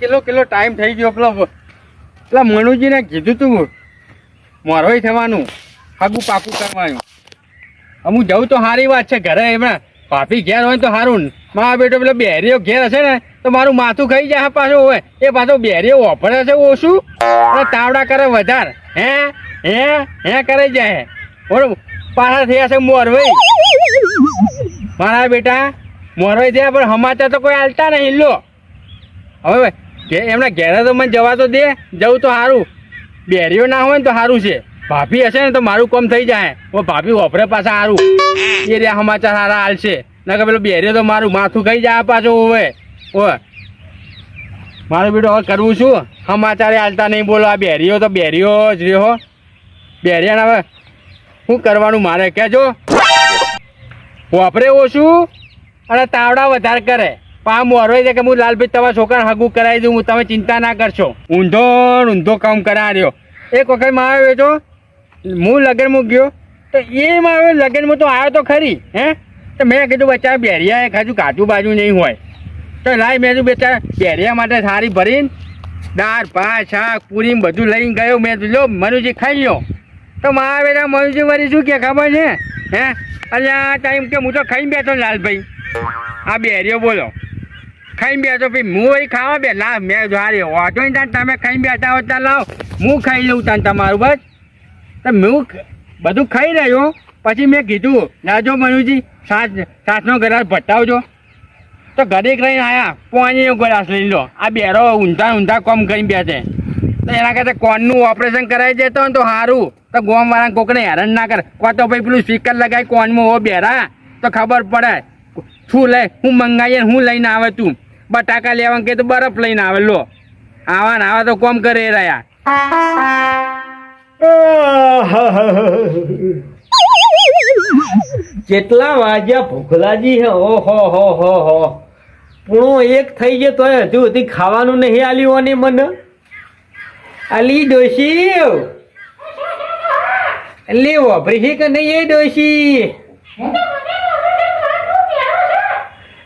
કેટલો કેટલો ટાઈમ થઈ ગયો પેલો પેલા મનુજીને કીધું તું મોરવાઈ થવાનું, હાગું પાકું કરવાનું. હું જવું તો સારી વાત છે ઘરે એમના ભાભી ઘેર હોય તો સારું મારા બેટો પેલો બેરીઓ ઘેર હશે ને, તો મારું માથું ખાઈ જાય પાછું હોય એ પાછો બેરીઓ વાપરે છે ઓછું? તાવડા કરે વધારે. હે? હે? હે કરે જાય બરોબર પાછા થયા છે મોરવાઈ. મારા બેટા, મોરવાઈ થયા પણ સમાચાર તો કોઈ હાલતા નહીં લો હવે કે એમના ઘેરે તો મને જવા તો દે, જવું તો સારું બેરીઓ ના હોય ને તો સારું છે. ભાભી હશે ને તો મારું કામ થઈ જાય. ઓ ભાભી વપરે પાછા સારું એ રહ્યા સમાચાર સારા હાલશે ના કે પેલો બેરીઓ તો મારું માથું ખાઈ જાય પાછું હોય ઓય. મારું બેટો હવે કરવું શું? સમાચારે હાલતા નહીં બોલો. આ બેરીઓ તો બેરીઓ જ રહ્યો બેરિયાને હવે શું કરવાનું મારે? કહેજો. વાપરે ઓછું અને તાવડા વધારે કરે. પા મોરવાઈ છે કે હું લાલભાઈ તમારા છોકરા હગું કરાવી દઉં તમે ચિંતા ના કરશો. ઊંધો ઊંધો કામ કરાવ્યો એક વખતમાં આવ્યો છો હું લગ્નમાં ગયો, તો એ માં આવ્યો લગ્નમાં તો આવ્યો તો ખરી, હે? તો મેં કીધું બચ્ચા બેરિયા ખાજું કાજુ બાજુ નહીં હોય. તો લાય મેં બેચા બેરિયા માટે સારી ભરીને દાળ, ભાત, શાક, પૂરી બધું લઈને ગયો. મેં લો, મનુજી ખાઈ લો તો મારા બેટા મનુજી વળી શું કે ખબર છે? હે? અલ્યા ટાઈમ કે હું તો ખાઈને બેઠો લાલભાઈ. આ બેરિયો બોલો ખાઈને બેઠો ભાઈ હું વળી ખાવા બે. ના મેં હારી વાંચો ને તમે ખાઈ બેઠા હો ત્યાં લાવ. હું ખાઈ લઉં તાન તમારું, બસ. તો હું બધું ખાઈ રહ્યો. પછી મેં કીધું લાજો મનુજી, સાસ, સાસનો ગરાસ ભટાવજો. તો ઘરે રહીને આવ્યા પોણીનો ગરાસ લઈ લો. આ બેરો ઊંધા ઊંધા કોમ કરીને બેસે. તો એના કરતાં કોનનું ઓપરેશન કરાવી દેતો ને તો સારું તો ગોમવાળા કોકને હેરાન ના કરે. કો તો ભાઈ પેલું સ્પીકર લગાવી કોનમાં હો બેરા. તો ખબર પડે. શું લે, હું મંગાવીએ હું લઈને આવે તું. બટાકા લેવા કે તો બરફ લઈને આવે લો. આવા ને આવા તો કોમ કરે રહ્યા. કેટલા વાગ્યા ભૂખલાજી હે? ઓહો હો હો હો પૂણો એક થઈ ગયો તો હજુ સુધી ખાવાનું નહીં આલ્યું અને મને? આલી ડોશી. લેવો છે કે નહીં એ ડોશી?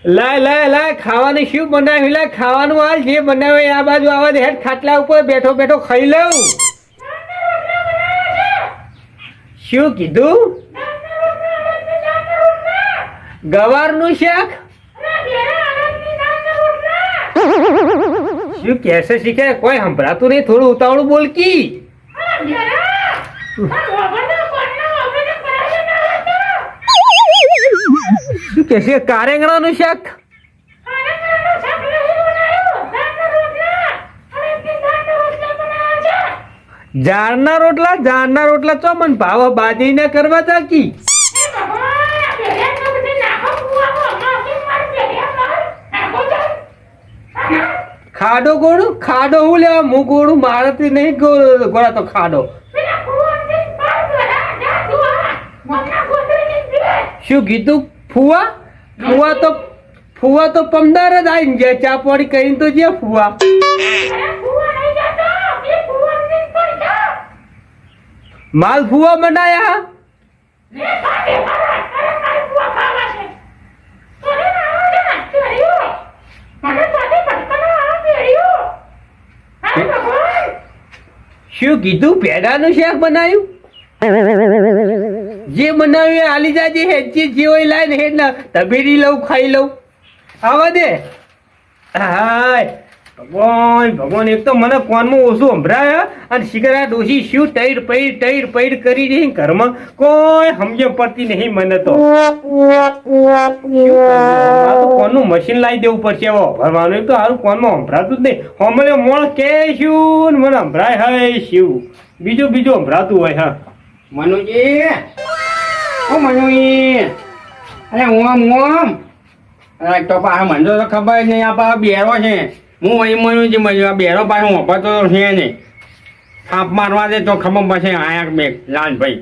લાય લાય લાય, ખાવાનું શું બનાવ્યું લાય, ખાવાનું હાલ જે બનાવે આ બાજુ આવા દે હેડ, ખાટલા ઉપર બેઠો બેઠો ખાઈ લઉં. શું કીધું? ગવારનું શાક? શું કહેશે શીખે? કોઈ સંભળાતું નહીં, થોડું ઉતાવળું બોલકી શું કહેશે કારેંગણાનું શાક ઝાડના રોટલા. ઝાડના રોટલા તો મન ભાવ ને કરવા ચાકી. ખાડો ગોળું? ખાડો હું લેવા હું ગોળું મારાથી નહીં ગોળા. તો ખાડો. શું કીધું? ફુવા? ફુવા તો ફુવા તો પમદાર જ આવીને ગયા. ચા પાણી કરીને તો જે ફુવા. માલ ફુવા બનાયા શું કીધું? પેડાનું શાક બનાવ્યું જે બનાવ્યું આલી જાજે હેડ જે જે હોય લાય ને હેડ ના તબેરી લઉં, ખાઈ લઉં. આવા દે. હાય, ભગવાન ભગવાન, એક તો મને કોનમાં ઓછું સંભળાય અને શિકરા ડોસી શું તૈર પૈર તૈર પૈર કરી રહી ઘરમાં? કોઈ સમજ પડતી નહીં મને તો? કોનનું મશીન લાવી દેવું પડશે હવે. ભરવાનું તો સારું કોનમાં સંભળાતું જ નહીં. હમણે મોણ કે શું મને સંભળાય, હાય, શું? બીજું બીજું સંભળાતું હોય, હા. મનુજી ઓ મનુજી અરે ઓમ ઓમ અરે તો પાછો મને તો ખબર જ નહીં આ પાછો બેરો છે. હું અહીં મનુજી મજુ આ બેરો પાછો વાપરતો તો છે નહીં. થાપ મારવા દે તો ખબર પછી આયા બે લાલભાઈ.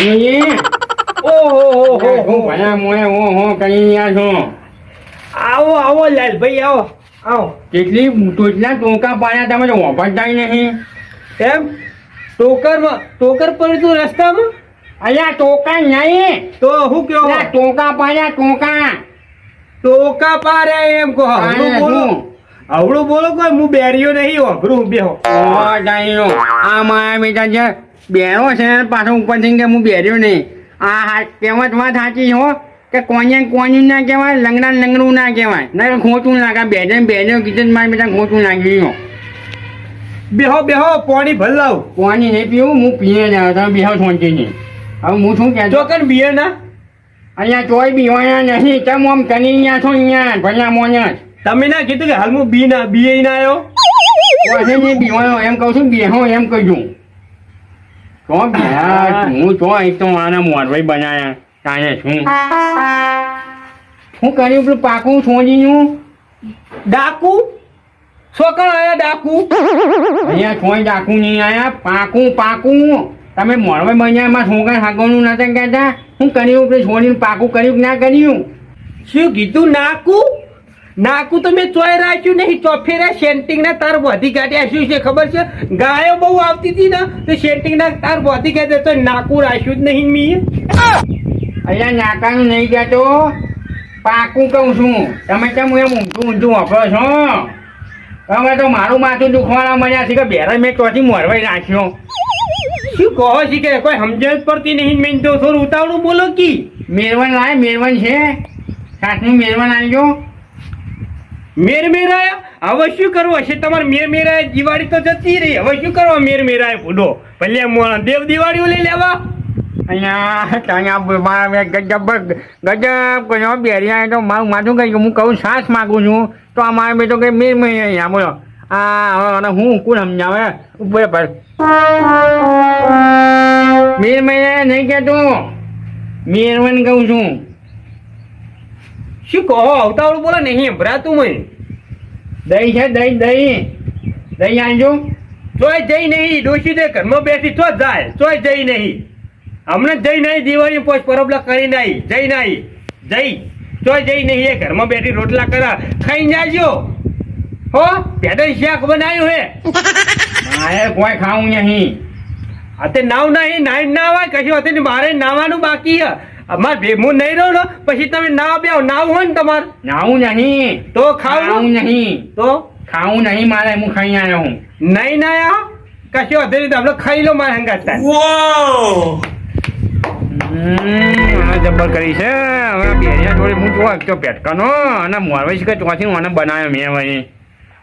મનુજી ઓહો હું ભયા મોએ હો હો કઈ અહીંયા છો. આવો આવો લાલભાઈ આવો આવો. કેટલી કેટલા ટોંકા પાડ્યા તમે વાપરતા નહીં. એમ? ટોકરમાં ટોકર પડ્યું તું રસ્તામાં? અલ્યા ટોકા નહીં. તો હું કયો? ટોકા પાડ્યા ટોકા. ટોકા પારે એમ કહો. હમણાં બોલો. આવડું બોલો કોઈ હું બેરીઓ નહીં વાપરું બેહો. ઓ આ મારા બેટા છે. બેરો છે પાછો ઉપરથી કે હું બેર્યો નહીં. આ હા કહેવત વાત સાચી હો કે કોને કોની ના કહેવાય લંગડા લંગડું ના કહેવાય. ના ખોટું લાગે બેજે બેજે કીધું મારા બેટા ખોટું લાગ્યું બેહો બેહો પાણી ભલાવ. કોની નહીં પીવું હું પીને જ આવ્યો તમે બેહો શાંતિ નહીં હવે હું શું કહેતો? ચોકન બિયર ના. અહીંયા ચોય બીવાયા નહીં તમ આમ કની અહીંયા છો અહીંયા ભલા મોને. તમે ના કીધું કે હાલ હું બી ના બીએ ના આવ્યો કોને નહીં બીવાયો એમ કહું છું બેહો એમ કહ્યું તો બેહા હું તો એક તો આના મોરવાઈ બનાયા. તાને શું? હું કર્યું પેલું પાકું છોડીનું ડાકુ? છોકરો આયા ડાકુ? અહીંયા કોઈ ડાકુ નહીં આયા. પાકું પાકું. તમે મોડવાય મહિનામાં શું છોકરા હાગવાનું નતા કહેતા? શું કર્યું પેલું છોડીને પાકું કર્યું કે ના કર્યું? શું કીધું? નાકું? નાકું તો મેં ચોય રાખ્યું નહીં ચોફેરા સેન્ટિંગ ના તાર વધી કાઢ્યા. શું છે ખબર છે? ગાયો બહુ આવતી હતી ને તો સેન્ટિંગ ના તાર વધી કાઢે તો નાકું રાખ્યું જ નહીં મી અહીંયા નાકાનું નહીં કહેતો. પાકું કહું છું. તમે કેમ એમ ઊંધું ઊંધું વાપરો છો. હવે તો મારું માથું દુખવાના મળ્યા છે કે બેરા મેં ચોથી મોરવાઈ રાખ્યો. શું કહો છે કે કોઈ સમજણ પડતી નહીં? મેં તો થોડું ઉતાવળું બોલો કી. મેરવન લાય મેરવણ છે. સાતનું મેરવણ આવજો મેર મેરાયા? હવે શું કરવું? હશે તમારે મેર મેરાય દિવાળી તો જતી રહી. હવે શું કરવા? મેર મેરાય ફૂડો ભલે મોણા દેવ દિવાળીઓ લઈ લેવા. અહીંયા અહીંયા મારા મેં ગજબ ગજબ કહ્યો બેરિયા તો મારું માથું કહી હું કહું સાસ માગું છું. તો આ મારે મેં તો કઈ મેર મેં અહીંયા બોલો. આ હું કોણ સમજાવે? ઉપર પર મીર મેં નહીં કહેતો. મેરવન કહું છું. શું કહો? અવતાવળું બોલો નહીં ભરાતું મય દહીં છે, દહીં દહીં. દહીં આંજો ચોય જઈ નહીં, ડોશી દે ઘરમાં બેસી, તો જાય. ચોય જઈ નહીં. હમણાં જઈ નહીં દિવાળી પોચ પરબલા કરી નહીં. જઈ નહીં. જઈ. ચોય જઈ નહીં, એ ઘરમાં બેઠી રોટલા કરા. ખાઈ જાજો હો પેદલ શાક બનાવ્યું હે. મારે કોઈ ખાવું નહીં. અતે નાવ નહીં નાઈ ના હોય કશું હતું મારે નાવાનું બાકી હે. અમાર ભે હું નહીં રહું ને પછી તમે નાવ બે નાવ હોય ને તમાર. નાવું નહીં. તો ખાવું? નહીં. તો? ખાવું નહીં મારે હું ખાઈ આવ્યો હું. નહીં ના આવો કશું હતું નહીં તો આપણે ખાઈ લો મારે હંગાત જબ્બર કરી છે. હવે બેરિયા જોડે હું જોવા તો પેટકાનો? અને મોરવાઈ કે ચોથી મને બનાવ્યો મેં વળી.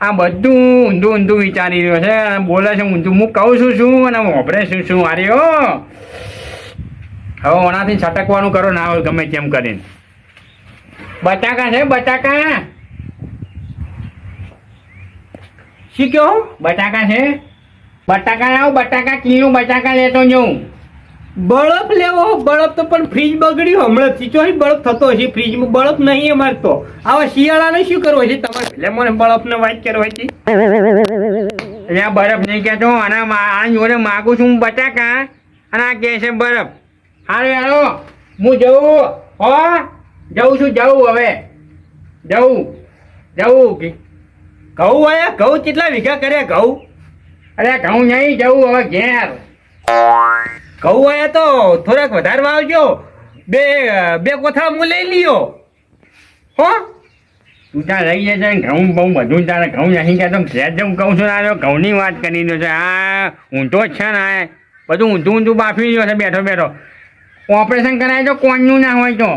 આ બધું ઊંધું ઊંધું વિચારી રહ્યો છે. બોલે છે ઊંધું. હું કહું છું, શું અને વાપરે શું? શું ઓ હવે ઓનાથી છટકવાનું કરો ના હોય ગમે તેમ કરીને. બટાકા છે, બટાકા. શું કહો બટાકા છે? બટાકા લાવ બટાકા કિલો બટાકા લેતો જઉં. બળફ લેવો બળફ તો પણ ફ્રીજ બગડ્યું હમણાં ચીચો બળપ થતો હશે. ફ્રીજમાં બળપ નહીં અમારે તો. આવા શિયાળાને શું કરવું છે તમારે? એટલે મને બળફને વાત કરવા છે અહીંયા બરફ નહીં કહેતો. અને આ જોડે માગું છું હું બટાકા અને આ કહે છે બરફ. હાલો હાલો. હું જવું હો? જઉં છું જવું હવે. જવું જવું કે- ઘઉં હવે ઘઉં કેટલા વીઘા કર્યા ઘઉં? અરે ઘઉં નહીં જવું હવે ઘેર. ઘઉં હોય તો થોડાક વધારે વાવજો બે બે કોથળા હું લઈ લ્યો. હો? તું ત્યાં લઈ જશે ને ઘઉં બહુ બધું તારે ઘઉં નહીં કહેતો ઘેર હું કહું છું આ ઘઉંની વાત કરી દો છે. આ ઊંધો જ છે ને આ. બધું ઊંધું ઊંધું બાફી રહ્યો છે બેઠો બેઠો. ઓપરેશન કરાય તો કોણનું ના હોય તો?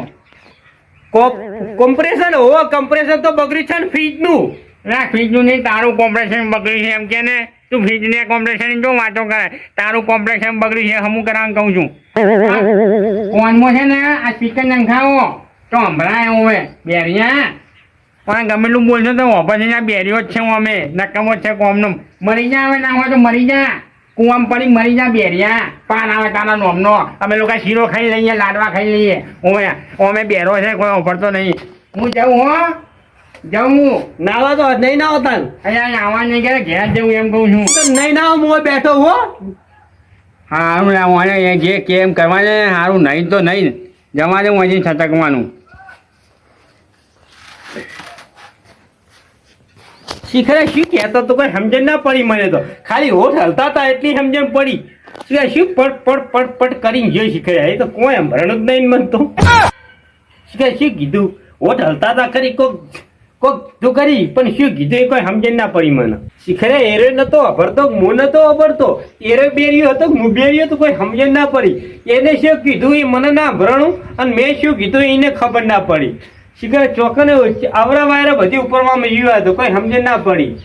કોમ્પ્રેશન હો કમ્પ્રેશન તો બગડ્યું છે ને ફ્રીજનું ના. ફ્રીજનું નહીં તારું કોમ્પ્રેશન બગડ્યું છે એમ કે ને? તું ફ્રીજને કોમ્પ્રેશન જો વાતો કરે તારું કોમ્પ્રેશન બગડ્યું છે હમું કરાવવાનું કહું છું. ફોનમાં છે ને આ સ્પીકર નંખાવો તો સંભળાય હવે બેરિયા પણ ગમે એટલું બોલશો તો ઓપરેશન આ બેરીઓ જ છે અમે નકમો છે કોમનો. મરી જા હવે ના હોય તો મરી જા. કુવામ પડી મરી જા બેરિયા પાન આવે તારા નોમનો. અમે લોકો શીરો ખાઈ લઈએ લાડવા ખાઈ લઈએ. ઓમે ઓમે બેરો છે કોઈ ઓફરતો નહીં. હું જાઉં હો. જાઉં નાવા તો નહીં નાવો તાન. અહીંયા નાવા નહીં ગયા ઘેર જવું એમ કહું છું. તો નહીં નાવો મોં બેઠો હો. સારું લાવવાને જે કેમ કરવાને સારું નહીં તો નહીં. દે હું હજી છટકવાનું. શીખરે શું કહેતો તો? કોઈ સમજણ ના પડી મને તો. ખાલી હોઠ હલતા હતા એટલી સમજણ પડી. શું શું પટ પટ પટ પટ કરીને જોઈ શીખરે? એ તો કોઈ ભરણ જ નહીં મને તો. શીખરે શું કીધું? હોઠ હલતા હતા ખરી કોક કોક તું કરી, પણ શું કીધું એ કોઈ સમજણ ના પડી મને. શીખરે એરો નતો, અભરતો હું નતો અભરતો. એરો બેરિયો હતો હું બેરિયો તો કોઈ સમજણ ના પડી. એને શું કીધું એ મને ના ભરણું, અને મેં શું કીધું એને ખબર ના પડી. શીખરે ચોકને આવરા વાયરા બધી ઉપરમાં મેં જીવ્યા હતો, કોઈ સમજણ ના પડી.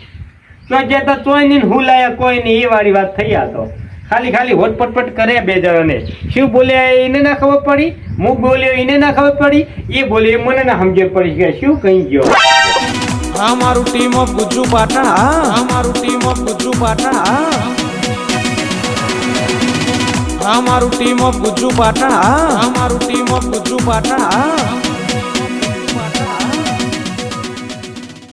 તો જતા તોય નહીં હું લાયા, કોઈ નહીં, એ વાળી વાત થઈ આ તો. ખાલી ખાલી હોટ પટપટ કરે બે જણાને. શું બોલ્યા એને ના ખબર પડી? હું બોલ્યો એને ના ખબર પડી? એ બોલ્યો મને ના સમજણ પડી. કે શું કહી ગયો? આ મારું ટીમ ઓફ ગુજ્જુ પાટણ આ મારું ટીમ ઓફ ગુજ્જુ પાટણ આ મારું ટીમ ઓફ ગુજ્જુ પાટણ મારું ટીમ ઓફ ગુજ્જુ પાટણ